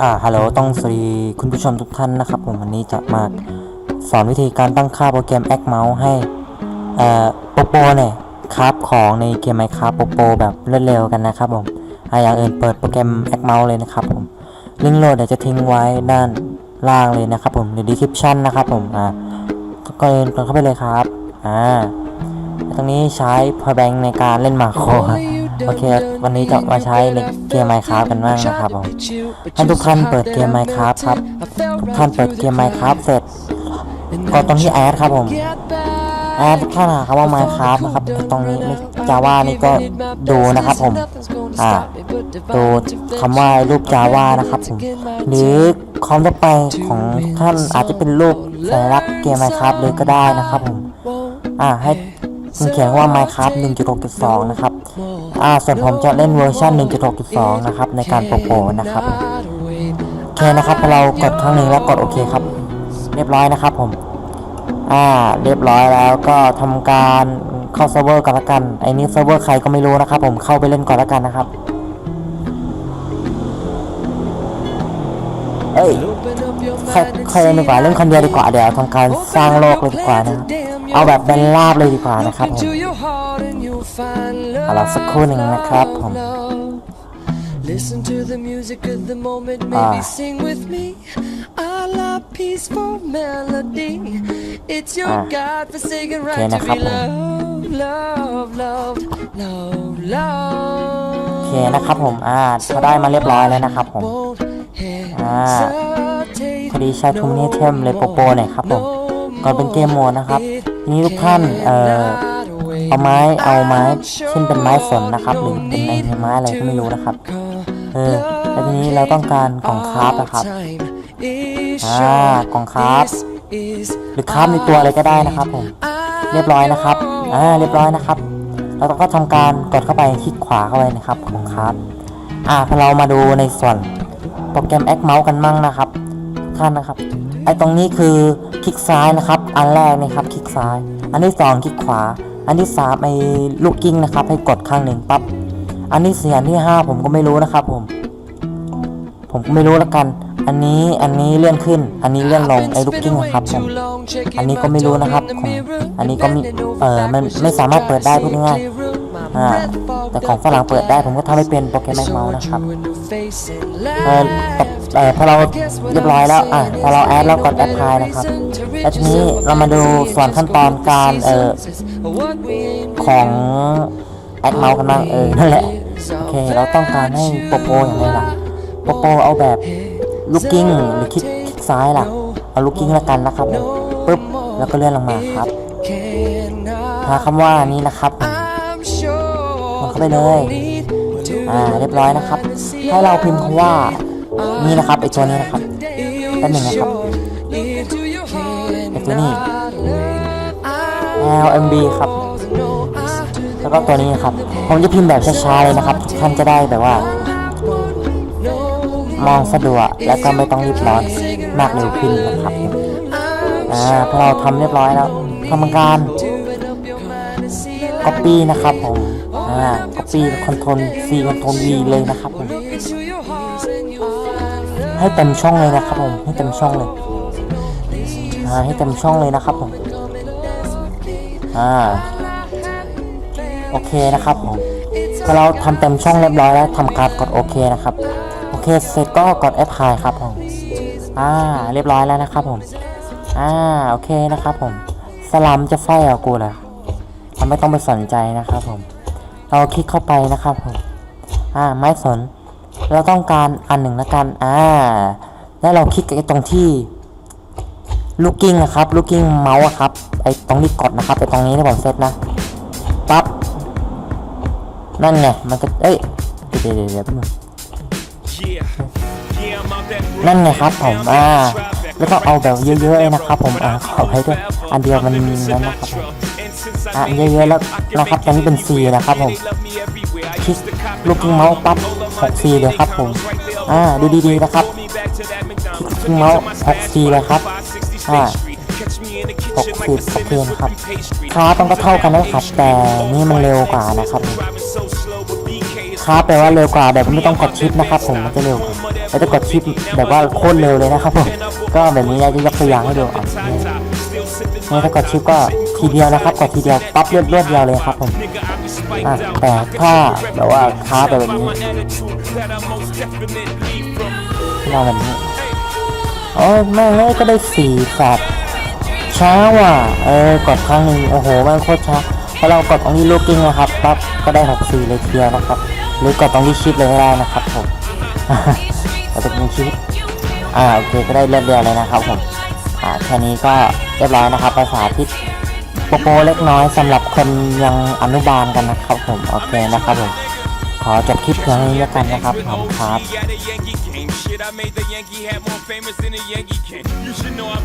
อ่า ฮัลโหล ต้องสวัสดีคุณผู้ชมทุกท่านนะครับผมวันนี้จะมาสอนวิธีการตั้งค่าโปรแกรม Act Mouse ให้เอ่อโปโปเนี่ยคราฟของในเกม Minecraft โปโปแบบรวดเร็วกันนะครับผมอ่าอย่างอื่นเปิดโปรแกรม Act Mouse เลยนะครับผมลิงก์โหลดเดี๋ยวจะทิ้งไว้ด้านล่างเลยนะครับผมใน description นะครับผมอ่าก็เดินเข้าไปเลยครับ อ่า ตรงนี้ใช้ power bank ในการเล่นมาโคครับโอเควันนี้จะมาใช้ในเกม Minecraft กันบ้างนะครับผมให้ทุกท่านเปิดเกม Minecraft ครับทุกท่านเปิดเกม Minecraft เสร็จกดตรงที่แอดครับผมแอดข้างหน้าคำว่า Minecraft นะครับตรงนี้จาว่านี่ก็ดูนะครับผมอ่าดูคำว่ารูปจาว่านะครับผมหรือคอมทั่วไปของท่านอาจจะเป็นรูปสัญลักษณ์เกม Minecraft เลยก็ได้นะครับผมอ่าให้ มันเขียนว่า Minecraft 1.6.2 นะครับ อ่า ส่วนผมจะเล่นเวอร์ชัน1.6.2 นะครับ ในการโปรโปนะครับ โอเคนะครับพอเรากดครั้งหนึ่งแล้วกดโอเคครับ เรียบร้อยนะครับผม อ่า เรียบร้อยแล้วก็ทำการเข้าเซิร์ฟเวอร์ก่อนละกันไอ้นี่เซิร์ฟเวอร์ใครก็ไม่รู้นะครับ ผมเข้าไปเล่นก่อนละกันนะครับ เอ้ยใครใครดีกว่าเล่นคนเดียวดีกว่าเดี๋ยวทำการสร้างโลกเลยดีกว่านะครับเอาแบบเป็นลาบเลยดีกว่านะครับผมเอาละสักครู่หนึ่งนะครับผม Listen to the music of the moment, maybe อ่า sing with me. I love peaceful melody. It's your อ่า God-forsaken โอเค right นะ to ครับ be ผม loved, loved, loved, loved, โอ loved. เคนะครับผม อ่าพอได้มาเรียบร้อยแล้วนะครับผม พอดีใช้ทุมนี้เทมเลยโปโปหน่อยครับผมก่อนเป็นเกมโหมดนะครับทีนี้ทุกท่านเอ่อเอาไม้เอาไม้เช่นเป็นไม้สนนะครับหรือเป็นไอ้ไม้อะไรก็ไม่รู้นะครับเออแล้วทีนี้เราต้องการของคราฟนะครับอ่ากล่องคราฟหรือคราฟในตัวอะไรก็ได้นะครับผมเรียบร้อยนะครับอ่าเรียบร้อยนะครับเราก็ทำการกดเข้าไปคลิกขวาเข้าไปนะครับของคราฟอ่าพอเรามาดูในส่วน โปรแกรม Act Mouse กันมั่งนะครับทุกท่านนะครับ ไอ้ตรงนี้คือคลิกซ้ายนะครับ อันแรกนะครับ คลิกซ้าย อันที่สองคลิกขวา อันที่สามไอ้ลูกกิ้งนะครับ ให้กดข้างหนึ่งปั๊บ อันที่สี่อันที่ห้าผมก็ไม่รู้นะครับ ผม ผมก็ไม่รู้แล้วกัน อันนี้ อันนี้เลื่อนขึ้น อันนี้เลื่อนลง ไอ้ลูกกิ้งนะครับผม อันนี้ก็ไม่รู้นะครับผมอันนี้ก็ไม่เอ่อมันไม่สามารถเปิดได้พูดง่ายๆอ่า แต่ของฝรั่งเปิดได้ผมก็ทำให้เป็นโปรแกรมแมกเมาส์นะครับเออเออพอเราเรียบร้อยแล้วอะพอเราแอดแล้วกดแอดพลายนะครับแล้วทีนี้เรามาดูส่วนขั้นตอนการเอ่อของแอดเมาส์กันบ้างเออนั่นแหละโอเคเราต้องการให้โปโปอย่างไรล่ะโปโปเอาแบบลูกกิ้งหรือคลิกคลิกซ้ายล่ะเอาลูกกิ้งแล้วกันนะครับผมปึ๊บแล้วก็เลื่อนลงมาครับหาคำว่านี้นะครับผมลง เข้าไปเลย อ่าเรียบร้อยนะครับ ให้เราพิมพ์คำว่านี่นะครับไอตัวนี้นะครับแป๊บหนึ่งนะครับไอตัวนี้ LMB ครับ แล้วก็ตัวนี้นะครับ ผมจะพิมพ์แบบช้าๆเลยนะครับทุกท่านจะได้แบบว่า มองสะดวกแล้วก็ไม่ต้องรีบร้อนมากเร็วขึ้นนะครับอ่าพอเราทำเรียบร้อยแล้วทำการ Copy นะครับผม อ่า Copy Ctrl C Ctrl V เลยนะครับผมให้เต็มช่องเลยนะครับผมให้เต็มช่องเลยอ่าให้เต็มช่องเลยนะครับผมอ่าโอเคนะครับผมพอเราทำเต็มช่องเรียบร้อยแล้วทำการกดโอเคนะครับโอเคเสร็จก็กดแอปพลายครับผมอ่าเรียบร้อยแล้วนะครับผมอ่าโอเคนะครับผมสลัมจะไฟเอากูเลยเราไม่ต้องไปสนใจนะครับผม เราคลิกเข้าไปนะครับผมอ่าไม่สน เราต้องการอันหนึ่งละกันอ่าแล้วเราคลิกไอ้ตรงที่ลูกกิ้งนะครับลูกกิ้งเมาส์ครับไอ้ตรงนี้กดนะครับไอ้ตรงนี้ที่ผมเซตนะปั๊บนั่นไงมันก็เอ้ยเดี๋ยวเดี๋ยวเดี๋ยวนั่นไงครับผมอ่าแล้วก็เอาแบบเยอะๆเลยนะครับผมอ่าขอให้ด้วยอันเดียวมันมีนั้นนะครับผม อะเยอะๆแล้วนะครับตอนนี้เป็น C นะครับผมคลิกลูกเมาส์ปั๊บ 6 C เลยครับผม อ่าดูดีๆนะครับคลิกเมาส์ 6 C เลยครับ อ่า60โอเคนครับค่าต้องก็เท่ากันนะครับ แต่นี่มันเร็วกว่านะครับค้าแปลว่าเร็วกว่าแบบไม่ต้องกดชิปนะครับ ผมมันจะเร็วแล้วจะกดชิปแบบว่าโคตรเร็วเลยนะครับผมก็แบบนี้เราจะยกตัวอย่างให้ดูอะนี่นี่ถ้ากดชิปก็ ทีเดียวนะครับกดทีเดียวปั๊บรวดรวดเดียวเลยครับผมอะแต่ถ้าแบบว่าค้าไปแบบนี้เราแบบนี้โอ้ยแม่งเลยก็ได้สี่สัตว์ช้าว่ะเออกดครั้งหนึ่งโอ้โหม่งโคตรช้าพอเรากดตรงที่ลูกกิ้งนะครับปั๊บก็ได้หกสี่เลยเดียวนะครับ หรือกดตรงที่ชิปเลยก็ได้นะครับผมกดตรงที่ชิปอ่าโอเคก็ได้เลือดเดียวเลยนะครับผมอ่าแค่นี้ก็เรียบร้อยนะครับภาษาที่ โปโปเล็กน้อยสำหรับคนยังอนุบาลกันนะครับผม โอเคนะครับผม ขอจบคลิปเพียงเท่านี้แล้วกันนะครับผมครับ